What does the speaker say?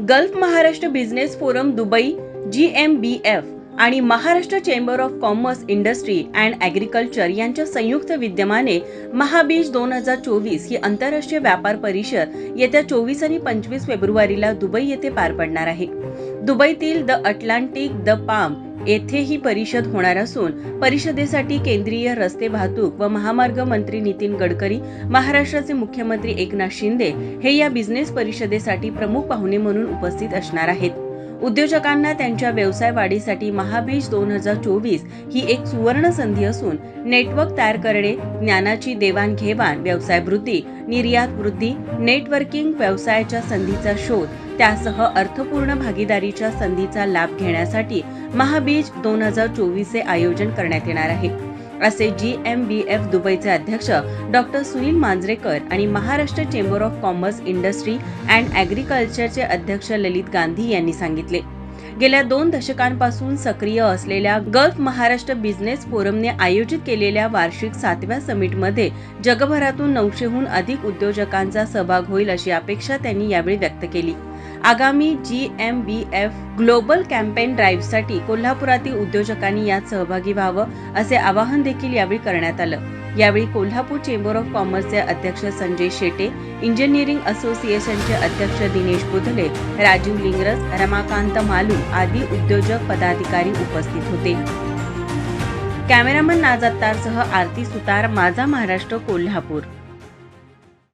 Gulf Maharashtra business forum Dubai G M B F आणि Maharashtra chamber of commerce industry and agriculture यांच्या संयुक्त विद्यमाने महाबीज दोन हजार चोवीस ही आंतरराष्ट्रीय व्यापार परिषद येत्या चोवीस आणि पंचवीस फेब्रुवारीला दुबई येथे पार पडणार आहे. दुबईतील द अटलांटिक द पाम येथे ही परिषद होणार असून परिषदेसाठी केंद्रीय रस्ते वाहतूक व महामार्ग मंत्री नितीन गडकरी महाराष्ट्राचे मुख्यमंत्री एकनाथ शिंदे हे या बिझनेस परिषदेसाठी प्रमुख पाहुणे म्हणून उपस्थित असणार आहेत. उद्योजकांना त्यांच्या व्यवसाय वाढीसाठी महाबीज दोन हजार चोवीस ही एक सुवर्ण संधी असून नेटवर्क तयार करणे ज्ञानाची देवाणघेवाण व्यवसाय वृद्धी निर्यात वृद्धी नेटवर्किंग व्यवसायाच्या संधीचा शोध त्यासह अर्थपूर्ण भागीदारीच्या संधीचा लाभ घेण्यासाठी महाबीज दोन हजार चोवीसचे आयोजन करण्यात येणार आहे. असे जी एम बी एफ दुबईचे अध्यक्ष डॉक्टर सुनील मांजरेकर आणि Maharashtra chamber of commerce industry and ॲग्रिकल्चरचे अध्यक्ष ललित गांधी यांनी सांगितले. गेल्या दोन दशकांपासून सक्रिय असलेल्या गल्फ महाराष्ट्र बिझनेस फोरमने आयोजित केलेल्या वार्षिक सातव्या समिटमध्ये जगभरातून नऊशेहून अधिक उद्योजकांचा सहभाग होईल अशी अपेक्षा त्यांनी यावेळी व्यक्त केली. आगामी G M B F global campaign ड्राईव्हसाठी कोल्हापुरातील उद्योजकांनी यात सहभागी व्हावं असे आवाहन देखील यावेळी करण्यात आलं. यावेळी कोल्हापूर चेंबर ऑफ कॉमर्सचे अध्यक्ष संजय शेटे इंजिनिअरिंग असोसिएशनचे अध्यक्ष दिनेश बुधले राजीव लिंगरस रमाकांत मालू आदी उद्योजक पदाधिकारी उपस्थित होते. कॅमेरामन नाज आरती सुतार माझा महाराष्ट्र कोल्हापूर.